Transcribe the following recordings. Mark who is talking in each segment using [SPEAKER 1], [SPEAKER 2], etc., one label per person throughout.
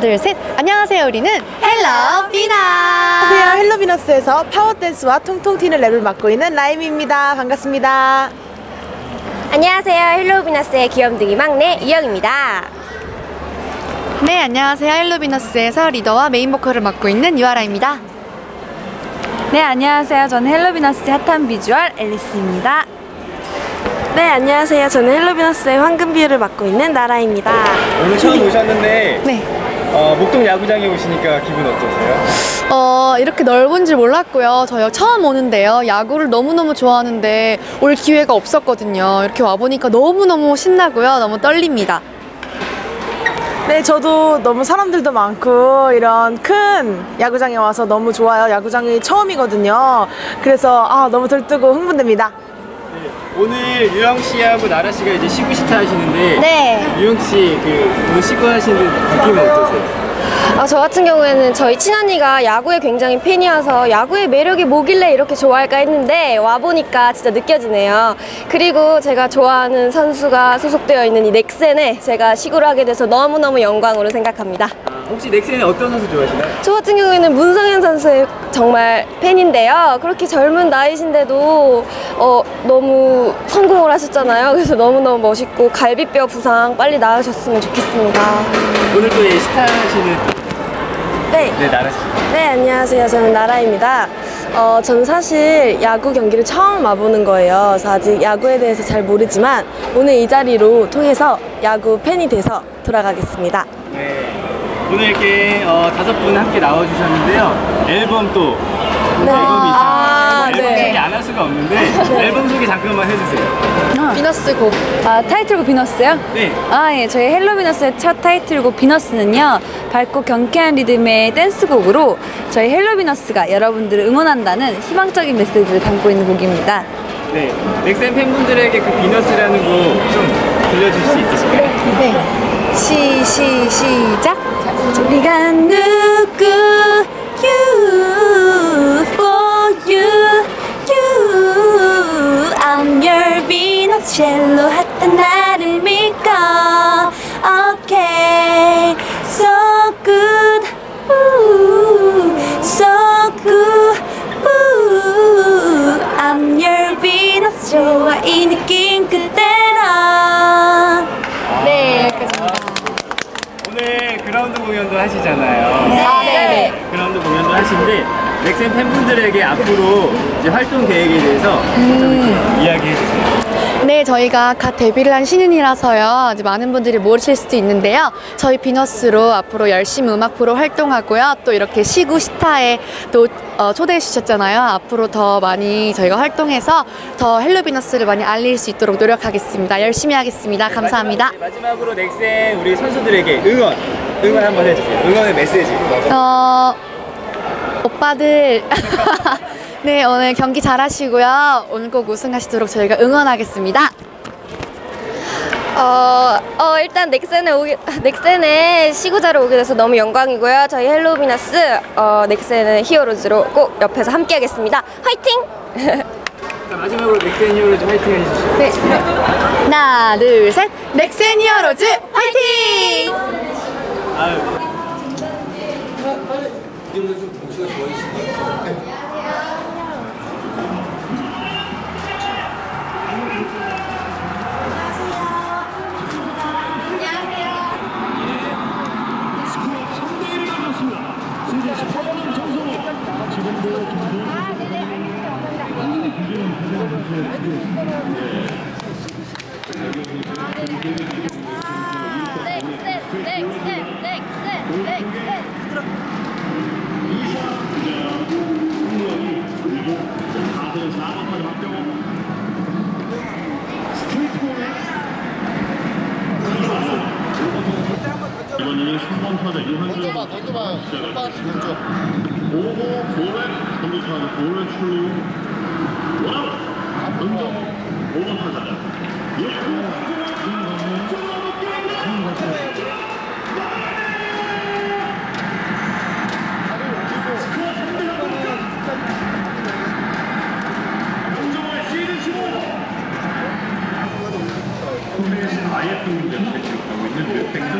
[SPEAKER 1] 둘, 셋. 안녕하세요. 우리는 헬로 비나.
[SPEAKER 2] 안녕하세요. 헬로 비너스에서 파워 댄스와 통통 튀는 랩을 맡고 있는 라임입니다. 반갑습니다.
[SPEAKER 3] 안녕하세요. 헬로우비너스의 귀염둥이 막내 이영입니다.
[SPEAKER 1] 네, 안녕하세요. 헬로 비너스에서 리더와 메인 보컬을 맡고 있는 유아라입니다.
[SPEAKER 4] 네, 안녕하세요. 저는 헬로 비너스의 핫한 비주얼 앨리스입니다.
[SPEAKER 3] 네, 안녕하세요. 저는 헬로비너스의 황금비유를 맡고 있는 나라입니다.
[SPEAKER 5] 오늘 처음 오셨는데
[SPEAKER 1] 네.
[SPEAKER 5] 어, 목동 야구장에 오시니까 기분 어떠세요?
[SPEAKER 1] 어, 이렇게 넓은 줄 몰랐고요. 저희 처음 오는데요. 야구를 너무너무 좋아하는데 올 기회가 없었거든요. 이렇게 와보니까 너무너무 신나고요. 너무 떨립니다.
[SPEAKER 2] 네, 저도 너무 사람들도 많고 이런 큰 야구장에 와서 너무 좋아요. 야구장이 처음이거든요. 그래서 아, 너무 들뜨고 흥분됩니다.
[SPEAKER 5] 오늘 유영 씨하고 나라 씨가 이제 시구 시타 하시는데
[SPEAKER 3] 네.
[SPEAKER 5] 유영 씨그 오늘 시구 하시는 느낌은 어떠세요?
[SPEAKER 3] 아, 저 같은 경우에는 저희 친언니가 야구에 굉장히 팬이어서 야구의 매력이 뭐길래 이렇게 좋아할까 했는데 와보니까 진짜 느껴지네요. 그리고 제가 좋아하는 선수가 소속되어 있는 이 넥센에 제가 시구를 하게 돼서 너무너무 영광으로 생각합니다.
[SPEAKER 5] 혹시 넥센에 어떤 선수 좋아하시나요?
[SPEAKER 3] 저 같은 경우에는 문성현 선수의 정말 팬인데요. 그렇게 젊은 나이신데도 어, 너무 성공을 하셨잖아요. 그래서 너무너무 멋있고 갈비뼈 부상 빨리 나으셨으면 좋겠습니다.
[SPEAKER 5] 오늘 또 예, 시타 하시는
[SPEAKER 3] 네.
[SPEAKER 5] 네 나라 씨.
[SPEAKER 3] 네, 안녕하세요. 저는 나라입니다. 어, 저는 사실 야구 경기를 처음 와보는 거예요. 그래서 아직 야구에 대해서 잘 모르지만 오늘 이 자리로 통해서 야구 팬이 돼서 돌아가겠습니다.
[SPEAKER 5] 네. 오늘 이렇게 어, 다섯 분 함께 나와주셨는데요. 앨범 또
[SPEAKER 3] 네.
[SPEAKER 5] 앨범이 있잖아요.
[SPEAKER 3] 아,
[SPEAKER 5] 앨범
[SPEAKER 3] 네.
[SPEAKER 5] 소개 안 할 수가 없는데 앨범 소개 잠깐만 해주세요.
[SPEAKER 1] 비너스 곡.
[SPEAKER 4] 아, 타이틀곡 비너스요?
[SPEAKER 5] 네.
[SPEAKER 4] 아, 예. 저희 헬로 비너스의 첫 타이틀곡 비너스는요, 밝고 경쾌한 리듬의 댄스곡으로 저희 헬로 비너스가 여러분들을 응원한다는 희망적인 메시지를 담고 있는 곡입니다.
[SPEAKER 5] 네. 넥센 팬분들에게 그 비너스라는 곡 좀 들려줄 수 있으실까요?
[SPEAKER 1] 네. 시, 시, 시작.
[SPEAKER 5] 넥센 팬분들에게 앞으로 이제 활동 계획에 대해서 좀 이야기해 주세요.
[SPEAKER 1] 네, 저희가 갓 데뷔를 한 신인이라서요. 아직 많은 분들이 모르실 수도 있는데요. 저희 비너스로 앞으로 열심히 음악 프로 활동하고요. 또 이렇게 시구 시타에 또 어, 초대해 주셨잖아요. 앞으로 더 많이 저희가 활동해서 더 헬로 비너스를 많이 알릴 수 있도록 노력하겠습니다. 열심히 하겠습니다. 감사합니다.
[SPEAKER 5] 마지막, 으로 넥센 우리 선수들에게 응원 응원 한번 해주세요. 응원의 메시지.
[SPEAKER 1] 어, 오빠들. 네, 오늘 경기 잘하시고요. 오늘 꼭 우승하시도록 저희가 응원하겠습니다.
[SPEAKER 3] 어, 어, 일단 넥센에 오게, 넥센에 시구자로 오게 돼서 너무 영광이고요. 저희 헬로비너스 어, 넥센의 히어로즈로 꼭 옆에서 함께 하겠습니다. 화이팅!
[SPEAKER 5] 자, 마지막으로 넥센 히어로즈 화이팅 해주시죠.
[SPEAKER 1] 네. 하나, 둘, 셋. 넥센 히어로즈 화이팅!
[SPEAKER 5] 아유.
[SPEAKER 6] 넥스 넥스 넥스 넥스 넥스 이번에는 3번 타자 유한준 시작합니다. 5호 고렛 3루 타자 고렛 출루. 원아웃. 던져. 5번 타자. 6구 아예 뜬 기록하고 있는 몇 백 점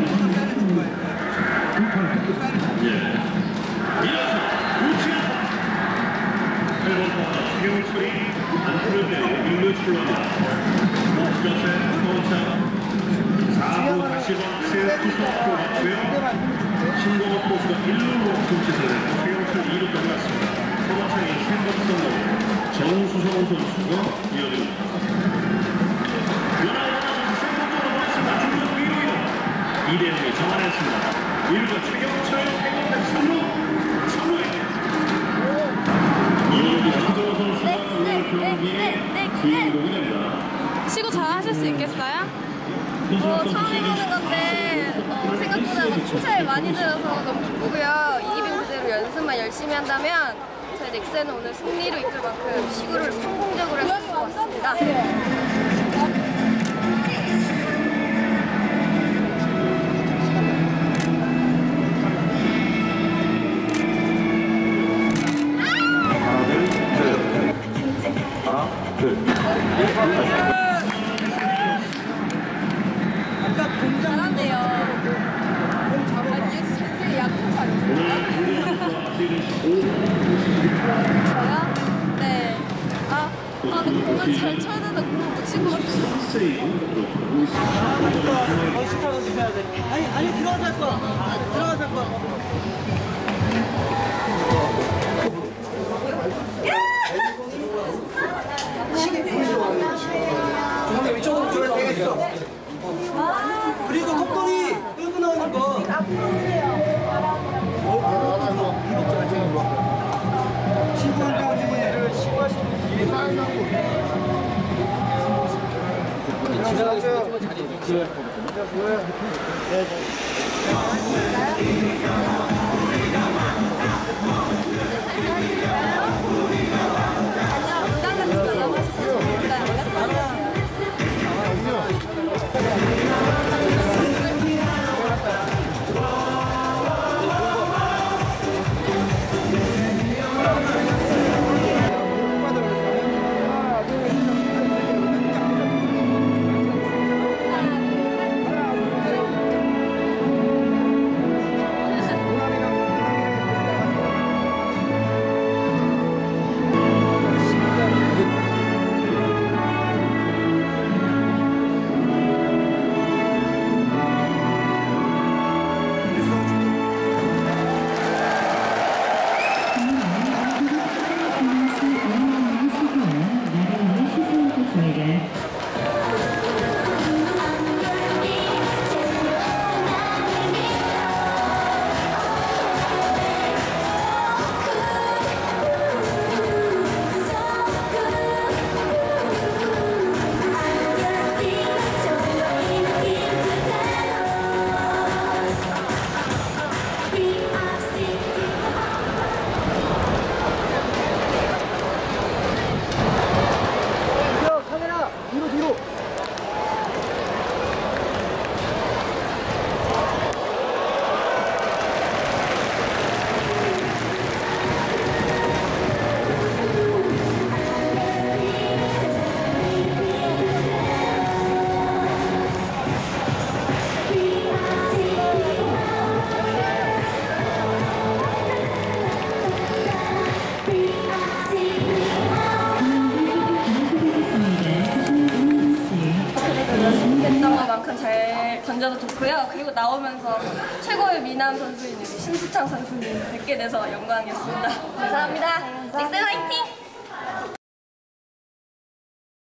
[SPEAKER 6] 예. 이어서 우치현 8번 타자 최경철이 안타를 내고 1루 출루합니다. 목수자세 서우창 4구 다시 박스에 투수 들어갔고요. 신동호 포수가 1루로 손짓을 내고 최경철 2루까지 갔습니다. 서우창이 생각 성공 정수성 선수가 이어지고 있습니다. 2대0이 정환했습니다. 1루가 최경철 3루 3루에 이어지 장정호 선수가 오늘 경기에 주인공이 됩니다.
[SPEAKER 4] 시구 잘 하실 수 있겠어요?
[SPEAKER 3] 어, 처음 해보는 건데 어, 생각보다 막 칭찬이 많이 들어서 너무 기쁘고요. 이기는 그대로 연습만 열심히 한다면 저희 넥센은 오늘 승리로 이끌 만큼 시구를 성공적으로 할 수 있을 것 같습니다. 아, 근데 공을 잘 쳐야 되는데 공을 못친것 같아요.
[SPEAKER 7] 이쪽으로
[SPEAKER 3] 됐던 좋고요. 그리고 나오면서 최고의 미남 선수인 신수창 선수님 뵙게 돼서 영광이었습니다. 감사합니다. 넥센 화이팅!